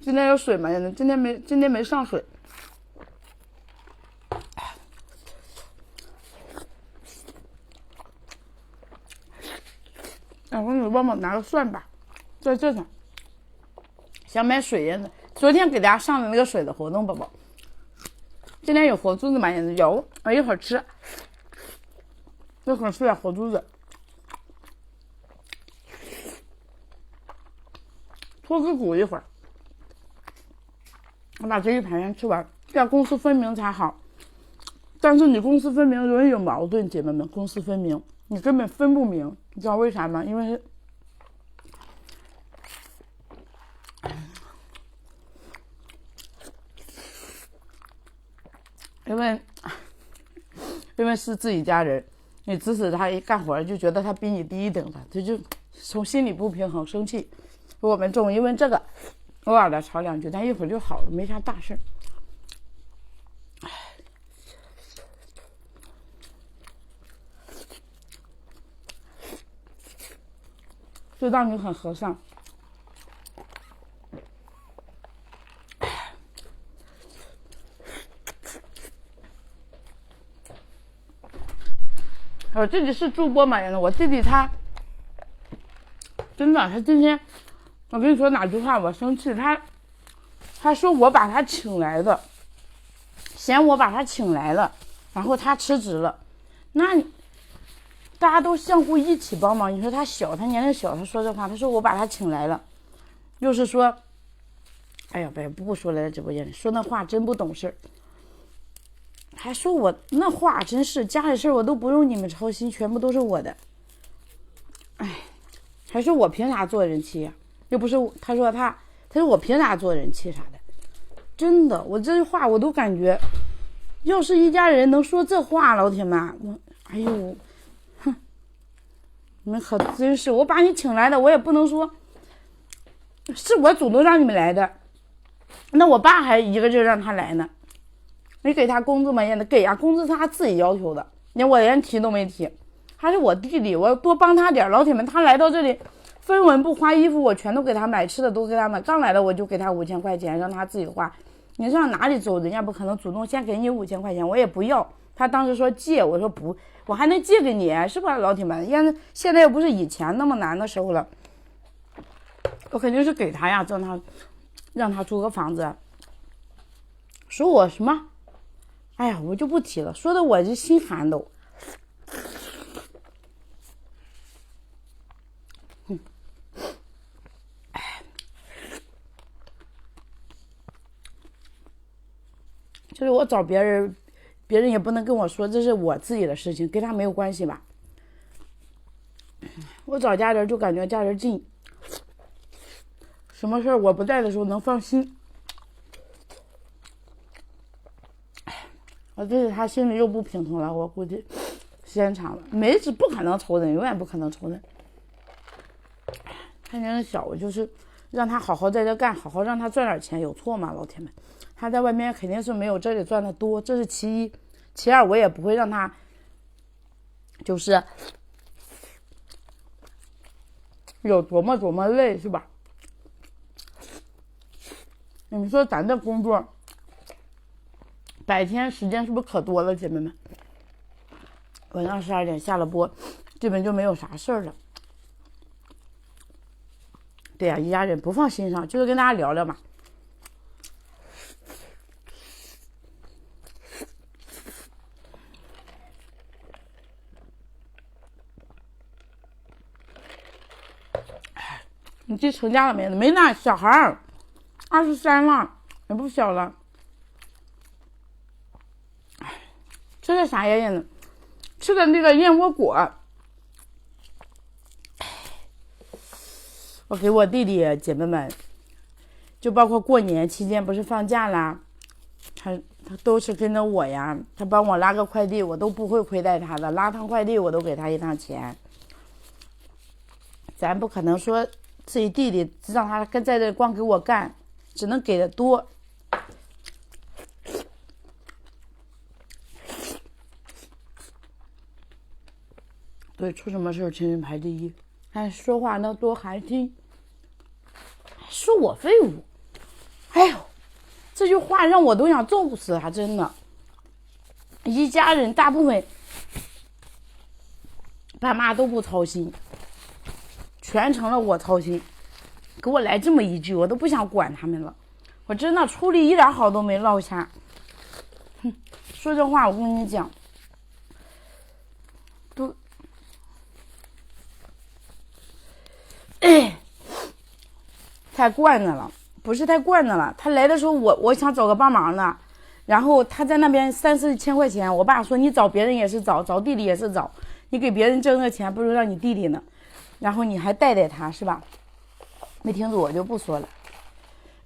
今天有水吗？今天没，今天没上水。哎，我你帮我拿个蒜吧，在这呢。想买水呀？昨天给大家上的那个水的活动，宝宝。今天有活珠子吗？有，我一会儿吃。一会儿吃点活珠子。脱个骨一会儿。我把这一盘先吃完，这样公私分明才好。但是你公私分明容易有矛盾，姐妹们，公私分明你根本分不明，你知道为啥吗？因为，因为，因为是自己家人，你指使他一干活就觉得他比你低一等的，他就从心里不平衡，生气。我们总因为这个。偶尔的吵两句，但一会儿就好了，没啥大事儿。知道你很和善。我弟弟是主播嘛？我弟弟他真的，他今天。我跟你说哪句话，我生气。他，他说我把他请来的，嫌我把他请来了，然后他辞职了。那大家都相互一起帮忙。你说他小，他年龄小，他说这话，他说我把他请来了，又是说，哎呀，别不说了，直播间里说那话真不懂事儿，还说我那话真是家里事儿我都不用你们操心，全部都是我的。哎，还说我凭啥做人妻呀？又不是他说他，他说我凭啥做人气啥的？真的，我这句话我都感觉，要是一家人能说这话，老铁们，我哎呦，哼，你们可真是，我把你请来的，我也不能说，是我主动让你们来的，那我爸还一个劲让他来呢，你给他工资吗？也给呀，工资是他自己要求的，连我连提都没提，还是我弟弟，我多帮他点，老铁们，他来到这里。分文不花，衣服我全都给他买，吃的都给他买。刚来的我就给他五千块钱，让他自己花。你上哪里走，人家不可能主动先给你五千块钱，我也不要。他当时说借，我说不，我还能借给你，是吧，老铁们？现在现在又不是以前那么难的时候了，我肯定是给他呀，让他让他租个房子。说我什么？哎呀，我就不提了，说的我这心寒都。就是我找别人，别人也不能跟我说这是我自己的事情，跟他没有关系吧。我找家人就感觉家人近，什么事儿我不在的时候能放心。我对他心里又不平衡了，我估计时间长了，没是不可能仇人，永远不可能仇人。他年龄小，我就是让他好好在这干，好好让他赚点钱，有错吗，老铁们？他在外面肯定是没有这里赚的多，这是其一。其二，我也不会让他，就是有多么多么累，是吧？你们说咱这工作，白天时间是不是可多了，姐妹们？晚上十二点下了播，基本就没有啥事儿了。对呀，一家人不放心上，就是跟大家聊聊嘛。你弟成家了没？没呢，小孩儿，二十三了，也不小了。吃的啥呀？燕子？吃的那个燕窝果。我给我弟弟姐妹们，就包括过年期间不是放假啦，他他都是跟着我呀。他帮我拉个快递，我都不会亏待他的。拉趟快递，我都给他一趟钱。咱不可能说。自己弟弟让他跟在这光给我干，只能给的多。对，出什么事儿亲人排第一。哎，说话那多寒心，说我废物，哎呦，这句话让我都想揍死他，真的。一家人大部分爸妈都不操心，全成了我操心。给我来这么一句，我都不想管他们了。我真的处理一点好都没落下。哼，说这话我跟你讲，都，太惯着了，不是太惯着了。他来的时候，我我想找个帮忙的，然后他在那边三四千块钱，我爸说你找别人也是找，找弟弟也是找，你给别人挣的钱不如让你弟弟呢，然后你还带带他是吧？没听住，我就不说了，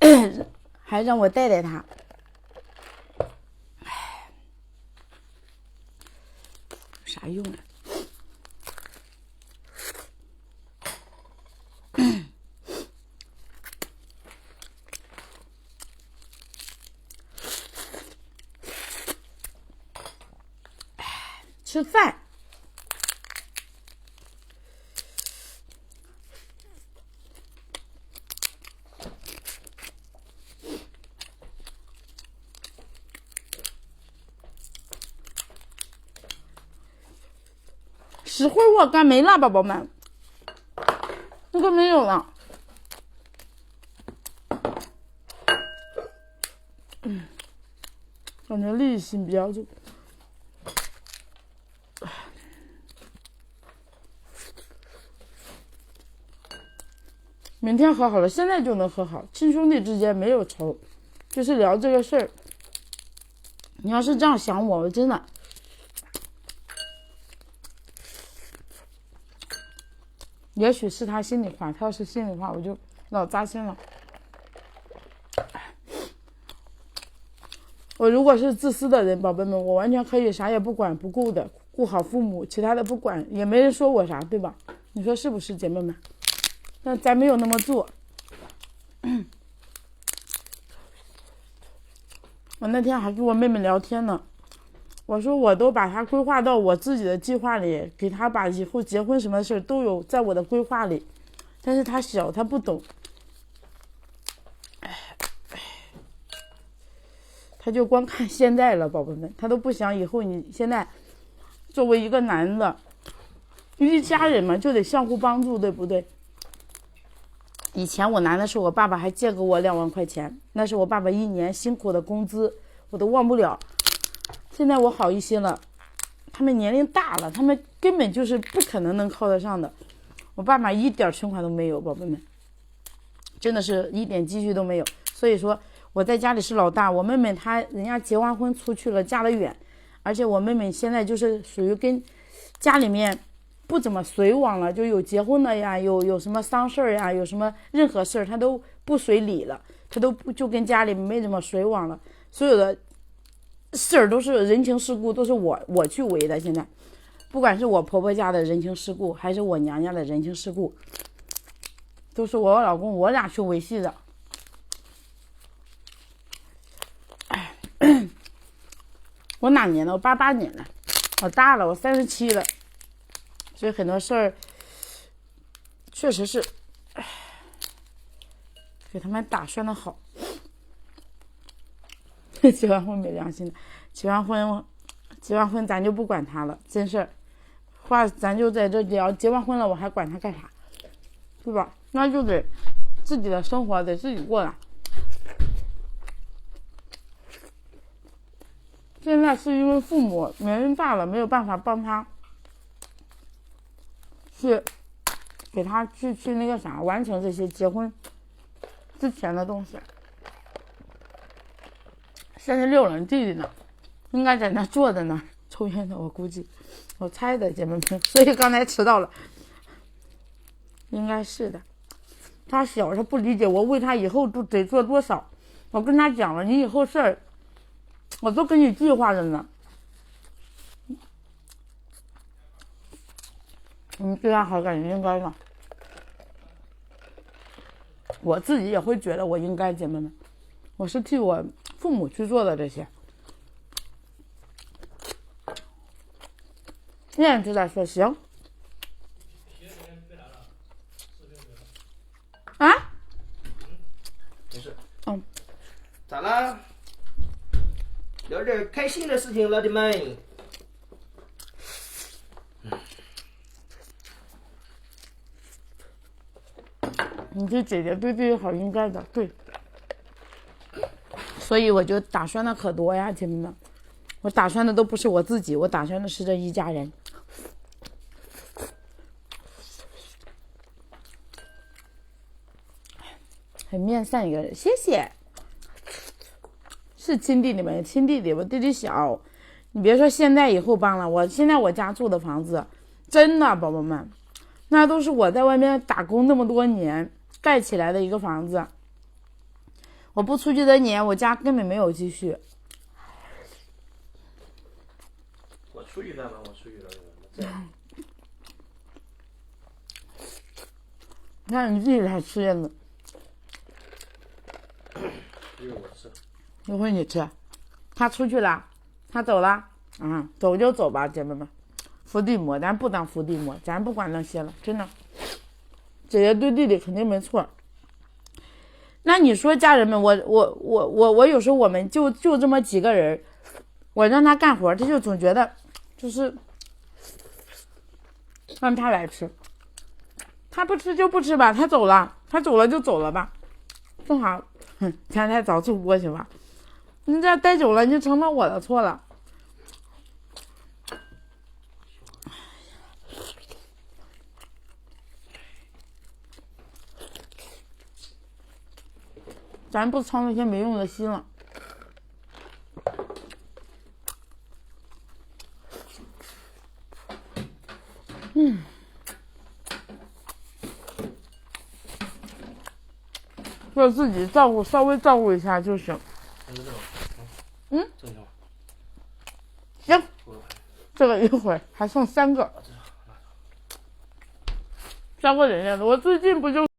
还让我带带他，唉，啥用啊？吃饭。石灰我干没了，宝宝们，那个没有了。嗯，感觉力气比较重。明天和好了，现在就能和好。亲兄弟之间没有仇，就是聊这个事儿。你要是这样想我，我真的。也许是他心里话，他要是心里话，我就老扎心了。我如果是自私的人，宝贝们，我完全可以啥也不管不顾的，顾好父母，其他的不管，也没人说我啥，对吧？你说是不是，姐妹们？但咱没有那么做。我那天还跟我妹妹聊天呢。我说我都把他规划到我自己的计划里，给他把以后结婚什么事儿都有在我的规划里，但是他小，他不懂，他就光看现在了，宝贝们，他都不想以后。你现在作为一个男的，一家人嘛就得相互帮助，对不对？以前我难的时候，我爸爸还借给我两万块钱，那是我爸爸一年辛苦的工资，我都忘不了。现在我好一些了，他们年龄大了，他们根本就是不可能能靠得上的。我爸妈一点存款都没有，宝贝们，真的是一点积蓄都没有。所以说我在家里是老大，我妹妹她人家结完婚出去了，嫁得远，而且我妹妹现在就是属于跟家里面不怎么随往了，就有结婚的呀，有有什么丧事儿呀，有什么任何事儿她都不随礼了，她都不就跟家里没怎么随往了，所有的。事儿都是人情世故，都是我我去围的。现在，不管是我婆婆家的人情世故，还是我娘家的人情世故，都是我老公我俩去维系的。我哪年的？我八八年的，我大了，我三十七了，所以很多事儿确实是，给他们打算的好。结完婚没良心的，结完婚，结完婚咱就不管他了，真事。话咱就在这聊，结完婚了我还管他干啥？对吧？那就得自己的生活得自己过了。现在是因为父母年龄大了，没有办法帮他去给他去去那个啥，完成这些结婚之前的东西。三十六了，弟弟呢？应该在那坐着呢，抽烟呢。我估计，我猜的，姐妹们，所以刚才迟到了。应该是的。他小，他不理解我为他以后都得做多少。我跟他讲了，你以后事儿，我都给你计划着呢。你对他好，感觉应该的。我自己也会觉得我应该，姐妹们，我是替我。父母去做的这些，现在就在说行。啊？没事。嗯，咋啦？聊点开心的事情，老弟们。你这姐姐对弟弟好，应该的，对。所以我就打算的可多呀，姐妹们，我打算的都不是我自己，我打算的是这一家人。很面善一个人，谢谢。是亲弟弟们，亲弟弟，我弟弟小。你别说现在以后帮了，我现在我家住的房子，真的宝宝们，那都是我在外面打工那么多年盖起来的一个房子。我不出去的年，我家根本没有积蓄。我出去干嘛？我出去干嘛？你看你自己才吃叶子，一会儿我吃。一会儿你吃。他出去了，他走了，嗯，走就走吧，姐妹们。伏地魔，咱不当伏地魔，咱不管那些了，真的。姐姐对弟弟肯定没错。那你说家人们，我我我我我有时候我们就就这么几个人，我让他干活，他就总觉得就是让他来吃，他不吃就不吃吧，他走了，他走了就走了吧，正好，哼，前台找主播去吧，你这待久了，你就成了我的错了。咱不操那些没用的心了。嗯，就自己照顾，稍微照顾一下就行。嗯，行，这个一会儿还剩三个，三个人家的，我最近不就。